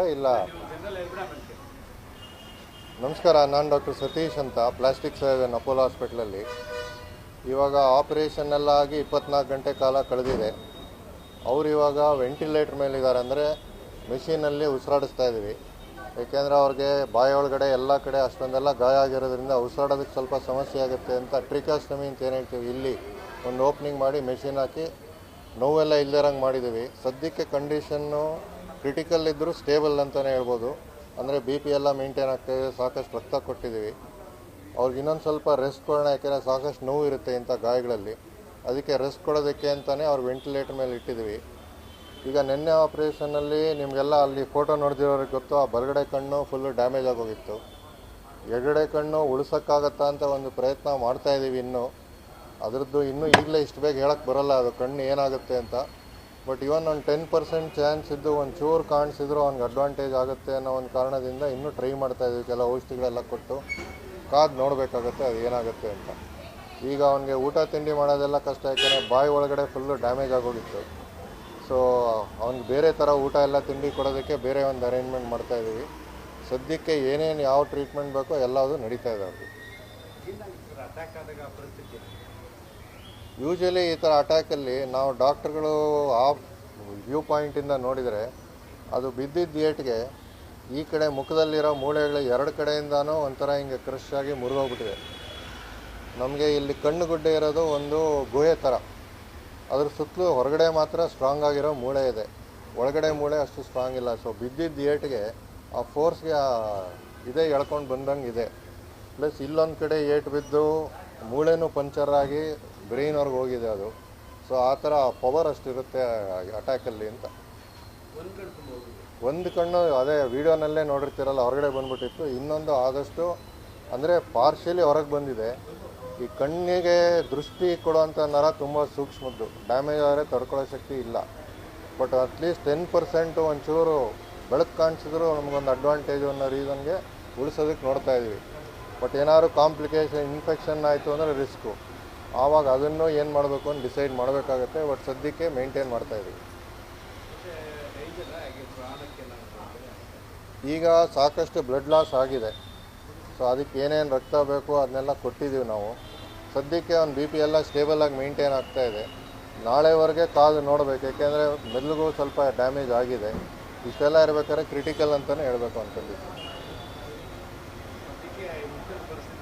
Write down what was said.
ಇಲ್ಲ. ನಮಸ್ಕಾರ, ನಾನು ಡಾಕ್ಟರ್ ಸತೀಶ್ ಅಂತ ಪ್ಲಾಸ್ಟಿಕ್ ಸರ್ಜನ್ ಅಪೋಲೋ ಹಾಸ್ಪಿಟ್ಲಲ್ಲಿ. ಇವಾಗ ಆಪರೇಷನ್ ಎಲ್ಲ ಆಗಿ ಇಪ್ಪತ್ನಾಲ್ಕು ಗಂಟೆ ಕಾಲ ಕಳೆದಿದೆ. ಅವ್ರು ಇವಾಗ ವೆಂಟಿಲೇಟ್ರ್ ಮೇಲಿದ್ದಾರೆ ಅಂದರೆ ಮೆಷಿನಲ್ಲಿ ಉಸಿರಾಡಿಸ್ತಾ ಇದ್ದೀವಿ. ಏಕೆಂದರೆ ಅವ್ರಿಗೆ ಬಾಯಿ ಒಳಗಡೆ ಎಲ್ಲ ಕಡೆ ಅಷ್ಟೊಂದೆಲ್ಲ ಗಾಯ ಆಗಿರೋದ್ರಿಂದ ಉಸಿರಾಡೋದಕ್ಕೆ ಸ್ವಲ್ಪ ಸಮಸ್ಯೆ ಆಗುತ್ತೆ ಅಂತ ಟ್ರಿಕಾಸ್ಟಮಿ ಅಂತ ಏನು ಹೇಳ್ತೀವಿ, ಇಲ್ಲಿ ಒಂದು ಓಪನಿಂಗ್ ಮಾಡಿ ಮೆಷಿನ್ ಹಾಕಿ ನೋವೆಲ್ಲ ಇಲ್ದಿರಂಗೆ ಮಾಡಿದ್ದೀವಿ. ಸದ್ಯಕ್ಕೆ ಕಂಡೀಷನ್ನು ಕ್ರಿಟಿಕಲ್ ಇದ್ದರೂ ಸ್ಟೇಬಲ್ ಅಂತಲೇ ಹೇಳ್ಬೋದು. ಅಂದರೆ ಬಿ ಪಿ ಎಲ್ಲ ಮೇಂಟೈನ್ ಆಗ್ತಾಯಿದೆ ಸಾಕಷ್ಟು ರಕ್ತ ಕೊಟ್ಟಿದ್ದೀವಿ. ಅವ್ರಿಗೆ ಇನ್ನೊಂದು ಸ್ವಲ್ಪ ರೆಸ್ಟ್ ಕೊಡೋಣ, ಯಾಕೆಂದರೆ ಸಾಕಷ್ಟು ನೋವು ಇರುತ್ತೆ ಇಂಥ ಗಾಯಗಳಲ್ಲಿ. ಅದಕ್ಕೆ ರೆಸ್ಟ್ ಕೊಡೋದಕ್ಕೆ ಅಂತಲೇ ಅವ್ರು ವೆಂಟಿಲೇಟರ್ ಮೇಲೆ ಇಟ್ಟಿದ್ದೀವಿ. ಈಗ ನಿನ್ನೆ ಆಪ್ರೇಷನಲ್ಲಿ ನಿಮಗೆಲ್ಲ ಅಲ್ಲಿ ಫೋಟೋ ನೋಡಿದಿರೋರಿಗೆ ಗೊತ್ತು, ಆ ಬರಗಡೆ ಕಣ್ಣು ಫುಲ್ಲು ಡ್ಯಾಮೇಜ್ ಆಗೋಗಿತ್ತು. ಎಡಗಡೆ ಕಣ್ಣು ಉಳಿಸೋಕ್ಕಾಗತ್ತಾ ಅಂತ ಒಂದು ಪ್ರಯತ್ನ ಮಾಡ್ತಾಯಿದ್ದೀವಿ ಇನ್ನೂ. ಅದರದ್ದು ಇನ್ನೂ ಈಗಲೇ ಇಷ್ಟು ಬೇಗ ಹೇಳಕ್ಕೆ ಬರೋಲ್ಲ ಅದು ಕಣ್ಣು ಏನಾಗುತ್ತೆ ಅಂತ. ಬಟ್ ಇವನ್ ಒಂದು ಟೆನ್ ಪರ್ಸೆಂಟ್ ಚಾನ್ಸ್ ಇದ್ದು ಒಂದು ಚೂರು ಕಾಣಿಸಿದ್ರು ಅವ್ನಿಗೆ ಅಡ್ವಾಂಟೇಜ್ ಆಗುತ್ತೆ ಅನ್ನೋ ಒಂದು ಕಾರಣದಿಂದ ಇನ್ನೂ ಟ್ರೈ ಮಾಡ್ತಾ ಇದ್ದೀವಿ ಕೆಲವು ಔಷಧಿಗಳೆಲ್ಲ ಕೊಟ್ಟು. ಕಾದು ನೋಡಬೇಕಾಗುತ್ತೆ, ಅದು ಏನಾಗುತ್ತೆ ಅಂತ. ಈಗ ಅವನಿಗೆ ಊಟ ತಿಂಡಿ ಮಾಡೋದೆಲ್ಲ ಕಷ್ಟ, ಯಾಕೆಂದರೆ ಬಾಯಿ ಒಳಗಡೆ ಫುಲ್ಲು ಡ್ಯಾಮೇಜ್ ಆಗೋಗಿತ್ತು. ಸೊ ಅವ್ನಿಗೆ ಬೇರೆ ಥರ ಊಟ ಎಲ್ಲ ತಿಂಡಿ ಕೊಡೋದಕ್ಕೆ ಬೇರೆ ಒಂದು ಅರೇಂಜ್ಮೆಂಟ್ ಮಾಡ್ತಾ ಇದ್ದೀವಿ. ಸದ್ಯಕ್ಕೆ ಏನೇನು ಯಾವ ಟ್ರೀಟ್ಮೆಂಟ್ ಬೇಕೋ ಎಲ್ಲದೂ ನಡೀತಾ ಇದೆ ಅವ್ರಿಗೆ ಯೂಶಲಿ ಈ ಥರ ಅಟ್ಯಾಕಲ್ಲಿ ನಾವು ಡಾಕ್ಟ್ರುಗಳು ಆ ವ್ಯೂ ಪಾಯಿಂಟಿಂದ ನೋಡಿದರೆ ಅದು ಬಿದ್ದಿದ್ದ ಏಟ್ಗೆ ಈ ಕಡೆ ಮುಖದಲ್ಲಿರೋ ಮೂಳೆಗಳು ಎರಡು ಕಡೆಯಿಂದನೂ ಒಂಥರ ಹಿಂಗೆ ಕ್ರಶ್ ಆಗಿ ಮುರಿದೋಗ್ಬಿಟ್ಟಿದೆ. ನಮಗೆ ಇಲ್ಲಿ ಕಣ್ಣು ಗುಡ್ಡೆ ಇರೋದು ಒಂದು ಗುಹೆ ಥರ ಅದ್ರ ಸುತ್ತಲೂ ಹೊರಗಡೆ ಮಾತ್ರ ಸ್ಟ್ರಾಂಗ್ ಆಗಿರೋ ಮೂಳೆ ಇದೆ. ಒಳಗಡೆ ಮೂಳೆ ಅಷ್ಟು ಸ್ಟ್ರಾಂಗ್ ಇಲ್ಲ. ಸೊ ಬಿದ್ದಿದ್ದ ಏಟ್ಗೆ ಆ ಫೋರ್ಸ್ಗೆ ಇದೇ ಎಳ್ಕೊಂಡು ಬಂದಂಗೆ ಇದೆ. ಪ್ಲಸ್ ಇಲ್ಲೊಂದು ಕಡೆ ಏಟ್ ಬಿದ್ದು ಮೂಳೆನೂ ಪಂಚರ್ ಆಗಿ ಬ್ರೈನ್ವರೆಗೆ ಹೋಗಿದೆ ಅದು. ಸೊ ಆ ಥರ ಪವರ್ ಅಷ್ಟಿರುತ್ತೆ ಅಟ್ಯಾಕಲ್ಲಿ ಅಂತ. ಒಂದು ಕಣ್ಣು, ಅದೇ ವಿಡಿಯೋನಲ್ಲೇ ನೋಡಿರ್ತೀರಲ್ಲ, ಹೊರಗಡೆ ಬಂದ್ಬಿಟ್ಟಿತ್ತು. ಇನ್ನೊಂದು ಆದಷ್ಟು, ಅಂದರೆ ಪಾರ್ಷಿಯಲಿ ಹೊರಗೆ ಬಂದಿದೆ. ಈ ಕಣ್ಣಿಗೆ ದೃಷ್ಟಿ ಕೊಡುವಂಥ ನರ ತುಂಬ ಸೂಕ್ಷ್ಮದ್ದು. ಡ್ಯಾಮೇಜ್ ಆದರೆ ತಡ್ಕೊಳ್ಳೋ ಶಕ್ತಿ ಇಲ್ಲ. ಬಟ್ ಅಟ್ಲೀಸ್ಟ್ ಟೆನ್ ಪರ್ಸೆಂಟು ಒಂಚೂರು ಬೆಳಕು ಕಾಣಿಸಿದ್ರು ನಮಗೊಂದು ಅಡ್ವಾಂಟೇಜು ಅನ್ನೋ ರೀಸನ್ಗೆ ಉಳಿಸೋದಕ್ಕೆ ನೋಡ್ತಾ ಇದ್ದೀವಿ ಬಟ್ ಏನಾದ್ರು ಕಾಂಪ್ಲಿಕೇಶನ್ ಇನ್ಫೆಕ್ಷನ್ ಆಯಿತು ಅಂದರೆ ರಿಸ್ಕು. ಆವಾಗ ಅದನ್ನು ಏನು ಮಾಡಬೇಕು ಅಂತ ಡಿಸೈಡ್ ಮಾಡಬೇಕಾಗತ್ತೆ, ಬಟ್ ಸದ್ಯಕ್ಕೆ ಮೇಂಟೈನ್ ಮಾಡ್ತಾ ಇದ್ದೀವಿ ಈಗ ಸಾಕಷ್ಟು ಬ್ಲಡ್ ಲಾಸ್ ಆಗಿದೆ. ಸೊ ಅದಕ್ಕೆ ಏನೇನು ರಕ್ತ ಬೇಕು ಅದನ್ನೆಲ್ಲ ಕೊಟ್ಟಿದ್ದೀವಿ ನಾವು. ಸದ್ಯಕ್ಕೆ ಅವ್ನು ಬಿ ಪಿ ಎಲ್ಲ ಸ್ಟೇಬಲಾಗಿ ಮೇಂಟೈನ್ ಆಗ್ತಾ ಇದೆ. ನಾಳೆವರೆಗೆ ಕಾದು ನೋಡಬೇಕು ಯಾಕೆಂದರೆ ಮೆದುಳಿಗೂ ಸ್ವಲ್ಪ ಡ್ಯಾಮೇಜ್ ಆಗಿದೆ. ಇಷ್ಟೆಲ್ಲ ಇರಬೇಕಾದ್ರೆ ಕ್ರಿಟಿಕಲ್ ಅಂತಲೇ ಹೇಳಬೇಕು ಅನ್ಕೊಂಡಿದ್ದೀನಿ. Thank you.